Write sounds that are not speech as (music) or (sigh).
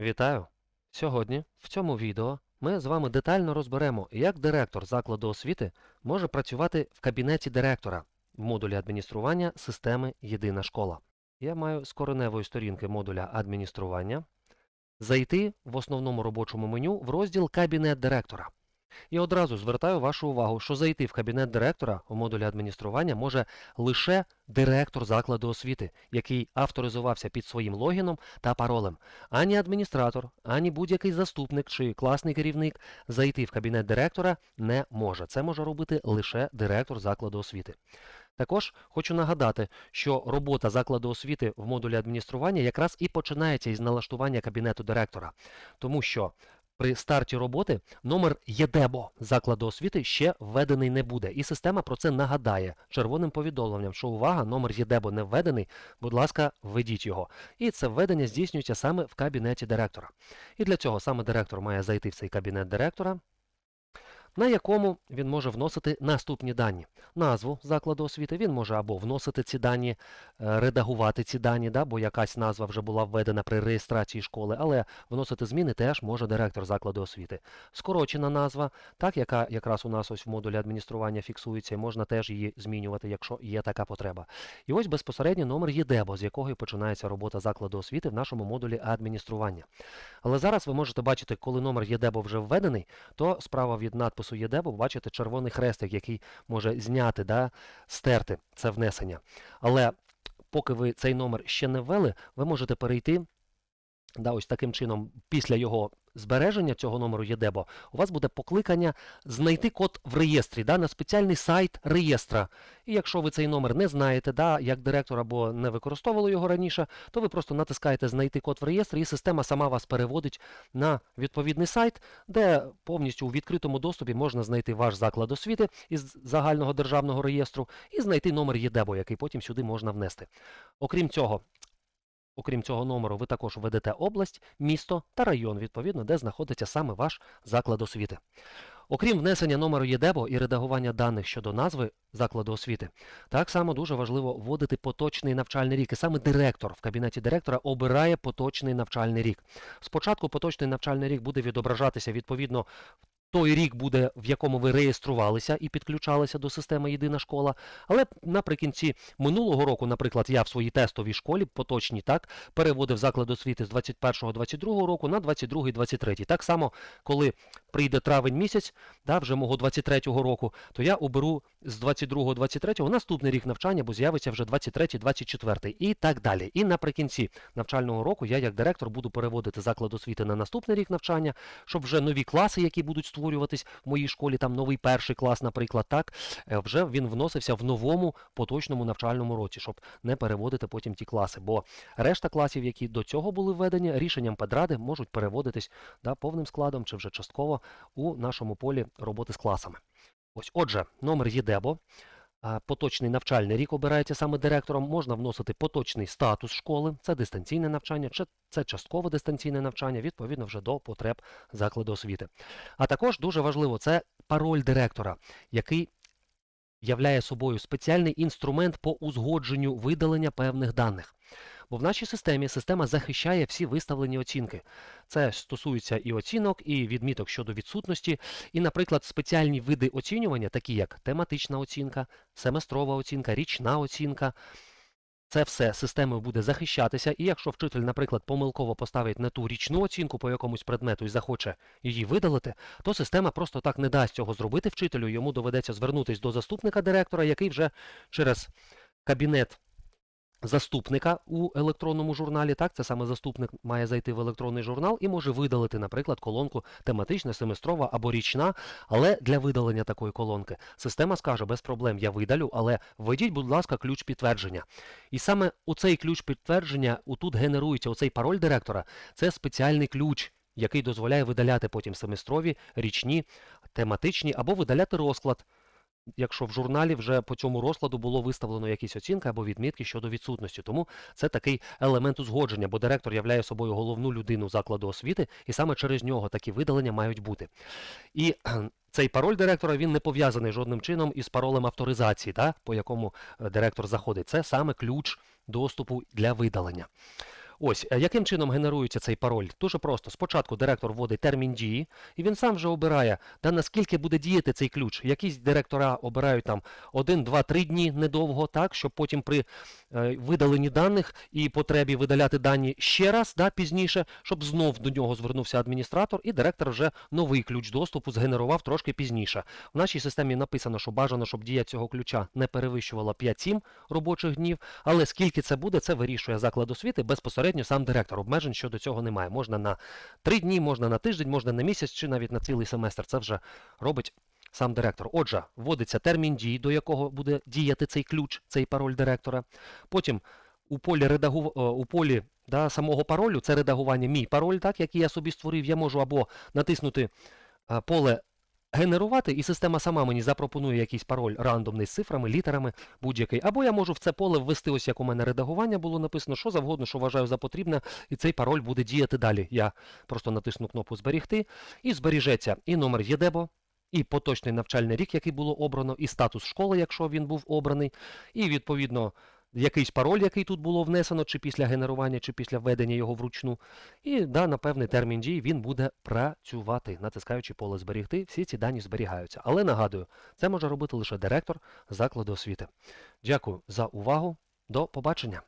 Вітаю! Сьогодні в цьому відео ми з вами детально розберемо, як директор закладу освіти може працювати в кабінеті директора в модулі адміністрування системи Єдина школа. Я маю з кореневої сторінки модуля адміністрування зайти в основному робочому меню в розділ Кабінет директора. І одразу звертаю вашу увагу, що зайти в кабінет директора у модулі адміністрування може лише директор закладу освіти, який авторизувався під своїм логіном та паролем. Ані адміністратор, ані будь-який заступник чи класний керівник зайти в кабінет директора не може. Це може робити лише директор закладу освіти. Також хочу нагадати, що робота закладу освіти в модулі адміністрування якраз і починається із налаштування кабінету директора, тому що при старті роботи номер ЄДЕБО закладу освіти ще введений не буде, і система про це нагадає червоним повідомленням, що увага, номер ЄДЕБО не введений, будь ласка, введіть його. І це введення здійснюється саме в кабінеті директора. І для цього саме директор має зайти в цей кабінет директора, на якому він може вносити наступні дані. Назву закладу освіти він може або вносити ці дані, е, редагувати ці дані, да, бо якась назва вже була введена при реєстрації школи, але вносити зміни теж може директор закладу освіти. Скорочена назва, так, яка якраз у нас ось в модулі адміністрування фіксується, і можна теж її змінювати, якщо є така потреба. І ось безпосередньо номер ЄДЕБО, з якого і починається робота закладу освіти в нашому модулі адміністрування. Але зараз ви можете бачити, коли номер ЄДЕБО вже введений, то справа від надпису ЄДЕБО бачите червоний хрестик, який може зняти, да, стерти це внесення. Але поки ви цей номер ще не ввели, ви можете перейти да, ось таким чином, після його збереження цього номеру ЄДЕБО, у вас буде покликання знайти код в реєстрі да, на спеціальний сайт реєстра. І якщо ви цей номер не знаєте, да, як директор або не використовували його раніше, то ви просто натискаєте знайти код в реєстрі, і система сама вас переводить на відповідний сайт, де повністю у відкритому доступі можна знайти ваш заклад освіти із загального державного реєстру і знайти номер ЄДЕБО, який потім сюди можна внести. Окрім цього, Окрім цього номеру, ви також введете область, місто та район, відповідно, де знаходиться саме ваш заклад освіти. Окрім внесення номеру ЄДЕБО і редагування даних щодо назви закладу освіти, так само дуже важливо вводити поточний навчальний рік. І саме директор в кабінеті директора обирає поточний навчальний рік. Спочатку поточний навчальний рік буде відображатися відповідно той рік буде, в якому ви реєструвалися і підключалися до системи Єдина школа. Але наприкінці минулого року, наприклад, я в своїй тестовій школі, поточній так, переводив заклад освіти з 21-22 року на 22-23. Так само, коли прийде травень місяць, да, вже мого 23-го року, то я оберу з 22-23 наступний рік навчання, бо з'явиться вже 23-24 і так далі. І наприкінці навчального року я, як директор, буду переводити заклад освіти на наступний рік навчання, щоб вже нові класи, які будуть створюватись в моїй школі, там новий перший клас, наприклад, так, е, вже він вносився в новому поточному навчальному році, щоб не переводити потім ті класи. Бо решта класів, які до цього були введені, рішенням педради можуть переводитись да, повним складом чи вже частково у нашому полі роботи з класами. Ось, отже, номер ЄДЕБО. Поточний навчальний рік обирається саме директором. Можна вносити поточний статус школи, це дистанційне навчання, чи це часткове дистанційне навчання, відповідно вже до потреб закладу освіти. А також дуже важливо це пароль директора, який являє собою спеціальний інструмент по узгодженню видалення певних даних. Бо в нашій системі система захищає всі виставлені оцінки. Це стосується і оцінок, і відміток щодо відсутності, і, наприклад, спеціальні види оцінювання, такі як тематична оцінка, семестрова оцінка, річна оцінка. Це все системою буде захищатися, і якщо вчитель, наприклад, помилково поставить не ту річну оцінку по якомусь предмету і захоче її видалити, то система просто так не дасть цього зробити вчителю. Йому доведеться звернутися до заступника директора, який вже через кабінет заступника у електронному журналі. Так, це саме заступник має зайти в електронний журнал і може видалити, наприклад, колонку тематична, семестрова або річна. Але для видалення такої колонки система скаже без проблем, я видалю, але введіть, будь ласка, ключ підтвердження. І саме у цей ключ підтвердження отут генерується оцей пароль директора. Це спеціальний ключ. Який дозволяє видаляти потім семестрові, річні, тематичні або видаляти розклад якщо в журналі вже по цьому розкладу було виставлено якісь оцінки або відмітки щодо відсутності. Тому це такий елемент узгодження, бо директор являє собою головну людину закладу освіти, і саме через нього такі видалення мають бути. І (clears throat) цей пароль директора він не пов'язаний жодним чином із паролем авторизації, та, по якому е, директор заходить. Це саме ключ доступу для видалення. Ось, е, яким чином генерується цей пароль? Дуже просто. Спочатку директор вводить термін дії, і він сам вже обирає, да, наскільки буде діяти цей ключ. Якісь директора обирають там 1, 2, 3 дні недовго, так, щоб потім при е, видаленні даних і потребі видаляти дані ще раз, да, пізніше, щоб знов до нього звернувся адміністратор, і директор вже новий ключ доступу згенерував трошки пізніше. В нашій системі написано, що бажано, щоб дія цього ключа не перевищувала 5-7 робочих днів, але скільки це буде, це вирішує заклад освіти безпосередньо сам директор. Обмежень щодо цього немає. Можна на 3 дні, можна на тиждень, можна на місяць чи навіть на цілий семестр. Це вже робить сам директор. Отже, вводиться термін дії, до якого буде діяти цей ключ, цей пароль директора. Потім у полі редагу... е, у полі да, самого паролю, це редагування мій пароль, так, який я собі створив, я можу або натиснути е, поле генерувати, і система сама мені запропонує якийсь пароль рандомний з цифрами, літерами, будь-який. Або я можу в це поле ввести, ось як у мене редагування було написано, що завгодно, що вважаю за потрібне, і цей пароль буде діяти далі. Я просто натисну кнопку Зберігти, і зберіжеться і номер ЄДЕБО, і поточний навчальний рік, який було обрано, і статус школи, якщо він був обраний, і відповідно якийсь пароль, який тут було внесено, чи після генерування, чи після введення його вручну. І да, на певний термін дії він буде працювати, натискаючи поле зберігти, всі ці дані зберігаються. Але нагадую, це може робити лише директор закладу освіти. Дякую за увагу. До побачення.